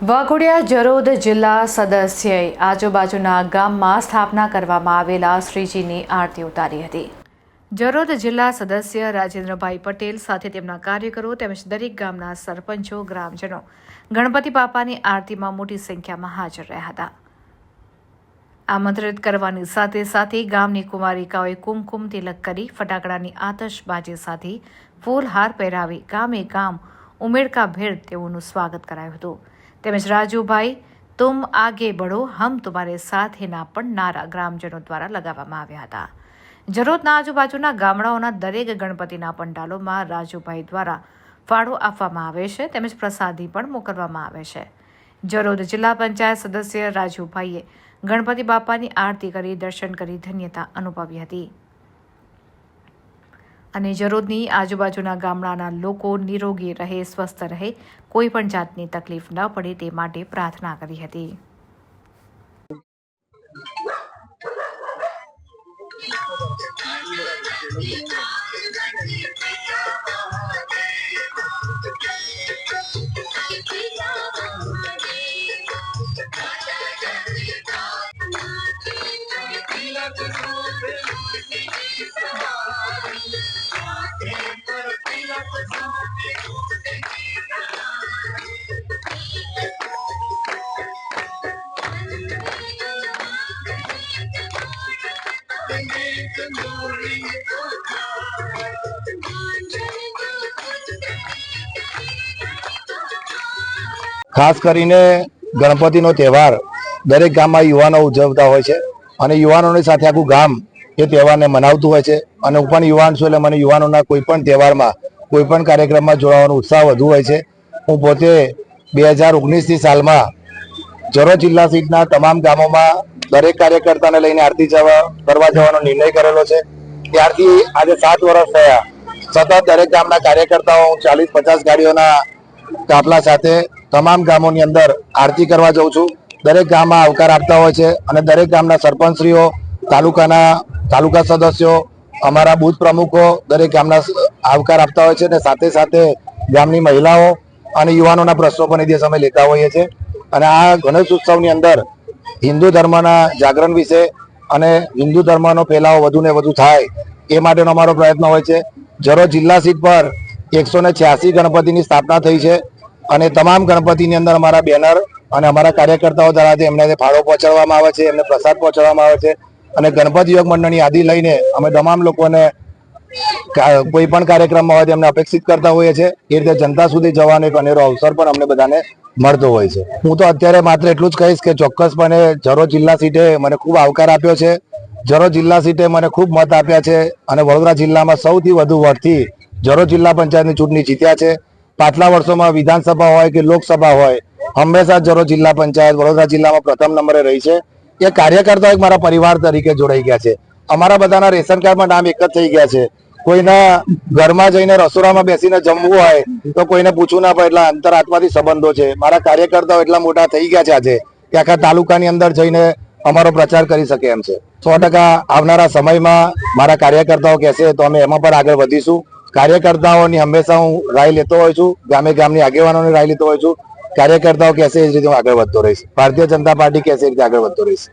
વાઘોડિયા જરોદ જિલ્લા સદસ્યએ આજુબાજુના ગામમાં સ્થાપના કરવામાં આવેલા શ્રીજીની આરતી ઉતારી હતી. જરોદ જિલ્લા સદસ્ય રાજેન્દ્રભાઈ પટેલ સાથે તેમના કાર્યકરો તેમજ દરેક ગામના સરપંચો, ગ્રામજનો ગણપતિ બાપાની આરતીમાં મોટી સંખ્યામાં હાજર રહ્યા હતા. આમંત્રિત કરવાની સાથે સાથે ગામની કુમારિકાઓએ કુમકુમ તિલક કરી ફટાકડાની આતશબાજી સાથે ફૂલહાર પહેરાવી ગામે ગામ ઉમેડકા ભેર તેઓનું સ્વાગત કરાયું હતું. તેમજ રાજુભાઈ, તુમ આગે બઢો, હમ તુમારે સાથેના પણ નારા ગ્રામજનો દ્વારા લગાવવામાં આવ્યા હતા. જરોદના આજુબાજુના ગામડાઓના દરેક ગણપતિના પંડાલોમાં રાજુભાઈ દ્વારા ફાળો આપવામાં આવે છે, તેમજ પ્રસાદી પણ મોકલવામાં આવે છે. જરોદ જિલ્લા પંચાયત સદસ્ય રાજુભાઈએ ગણપતિ બાપાની આરતી કરી, દર્શન કરી, ધન્યતા અનુભવી હતી. અને જરોદની આજુબાજુના ગામડાના લોકો નિરોગી રહે, સ્વસ્થ રહે, કોઈ પણ જાતની તકલીફ ન પડે તે માટે પ્રાર્થના કરી હતી. ખાસ કરીને ગણપતિનો તહેવાર દરેક ગામમાં યુવાનો ઉજવતા હોય છે અને યુવાનોની સાથે આખું ગામ એ તહેવારને મનાવતું હોય છે. અને હું પણ યુવાન છું એટલે મને યુવાનોના કોઈ પણ તહેવારમાં કોઈ પણ કાર્યક્રમમાં જોડાવાનો ઉત્સાહ વધુ હોય છે. હું પોતે બે હજાર ઓગણીસની સાલમાં જરો જિલ્લા સીટના તમામ ગામોમાં દરેક કાર્યકર્તાને લઈને આરતી જવા, કરવા જવાનો નિર્ણય કરેલો છે. ત્યારથી આજે સાત વર્ષ થયા. સતત દરેક ગામના કાર્યકર્તાઓ ચાલીસ પચાસ ગાડીઓના કાફલા સાથે તમામ ગામોની અંદર આરતી કરવા જઉં છું. દરેક ગામમાં આવકાર આપતા હોય છે અને દરેક ગામના સરપંચશ્રીઓ, તાલુકાના તાલુકા સદસ્યો અમારા બુથ પ્રમુખો દરેક ગામના આવકાર આપતા હોય છે અને સાથે સાથે ગામની મહિલાઓ અને યુવાનોના પ્રશ્નો પણ એ દિવસ અમે લેતા હોઈએ છીએ. અને આ ગણેશ ઉત્સવની અંદર હિન્દુ ધર્મના જાગરણ વિશે અને હિન્દુ ધર્મનો ફેલાવો વધુ ને વધુ થાય એ માટેનો અમારો પ્રયત્ન હોય છે. જરો જિલ્લા સીટ પર એકસો ને ગણપતિની સ્થાપના થઈ છે અને તમામ ગણપતિની અંદર અમારા બેનર અને અમારા કાર્યકર્તાઓ દ્વારા એમને ફાળો પહોંચાડવામાં આવે છે, એમને પ્રસાદ પહોંચાડવામાં આવે છે અને ગણપતિ યોગ મંડળની યાદી લઈને અમે તમામ લોકોને કોઈ પણ કાર્યક્રમમાં હોય તેમને અપેક્ષિત કરતા હોઈએ છીએ. એ રીતે જનતા સુધી જવાનો એક અનેરો અવસર પણ અમને બધાને મળતો હોય છે. હું તો અત્યારે માત્ર એટલું જ કહીશ કે ચોક્કસપણે જરો જિલ્લા સીટે મને ખૂબ આવકાર આપ્યો છે. જરો જિલ્લા સીટે મને ખૂબ મત આપ્યા છે અને વડોદરા જિલ્લામાં સૌથી વધુ વોટથી જરો જિલ્લા પંચાયતની ચૂંટણી જીત્યા છે. પાછલા વર્ષોમાં વિધાનસભા હોય કે લોકસભા હોય, હંમેશા જરો જિલ્લા પંચાયત વડોદરા જિલ્લામાં પ્રથમ નંબરે રહી છે. એ કાર્યકર્તાઓ એક મારા પરિવાર તરીકે જોડાઈ ગયા છે. અમારા બધાના રેશન કાર્ડમાં નામ એક જ થઈ ગયા છે. કોઈના ઘરમાં જઈને રસોડામાં બેસીને જમવું હોય તો કોઈને પૂછવું ના પડે એટલા અંતરાત્માથી સંબંધો છે. મારા કાર્યકર્તાઓ એટલા મોટા થઈ ગયા છે આજે કે આખા તાલુકાની અંદર જઈને અમારો પ્રચાર કરી શકે એમ છે. સો ટકા આવનારા સમયમાં મારા કાર્યકર્તાઓ કહેશે તો અમે એમાં પણ આગળ વધીશું. કાર્યકર્તાઓની હંમેશા હું રાય લેતો હોઉં છું. ગામે ગામની આગેવાનોની રાય લેતો હોઉં છું. કાર્યકર્તાઓ કેસે એ રીતે હું આગળ વધતો રહીશ. ભારતીય જનતા પાર્ટી કેસે રીતે આગળ વધતો રહીશ.